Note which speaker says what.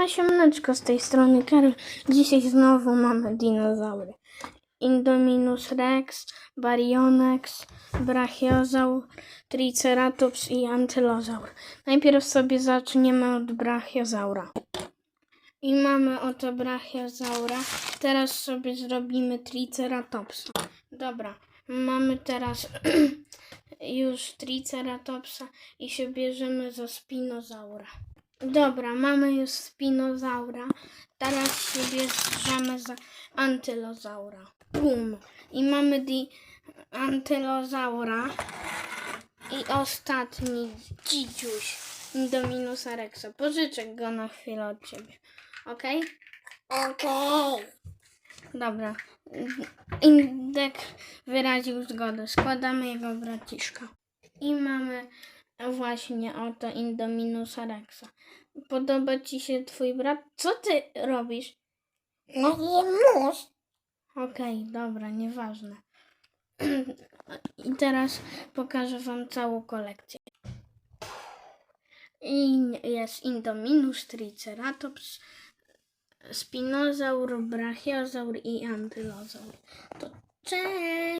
Speaker 1: Siema, siemneczko z tej strony Karol. Dzisiaj znowu mamy dinozaury. Indominus rex, Baryonyx, Brachiozaur, Triceratops i Antylozaur. Najpierw sobie zaczniemy od Brachiozaura. I mamy oto Brachiozaura. Teraz sobie zrobimy Triceratopsa. Dobra, mamy teraz już Triceratopsa i się bierzemy za Spinozaura. Dobra, mamy już Spinozaura. Teraz się bierzemy za Antylozaura. Bum. I mamy di Antylozaura. I ostatni dzidziuś Indominusa Rexa. Pożyczę go na chwilę od ciebie. Okej?
Speaker 2: Okej.
Speaker 1: Dobra. Indek wyraził zgodę. Składamy jego braciszka. I mamy właśnie oto Indominusa Rexa. Podoba ci się twój brat? Co ty robisz?
Speaker 2: Nie mus.
Speaker 1: Okej, dobra, nieważne. I teraz pokażę wam całą kolekcję. I jest Indominus, Triceratops, Spinozaur, Brachiozaur i Antylozaur. To cześć!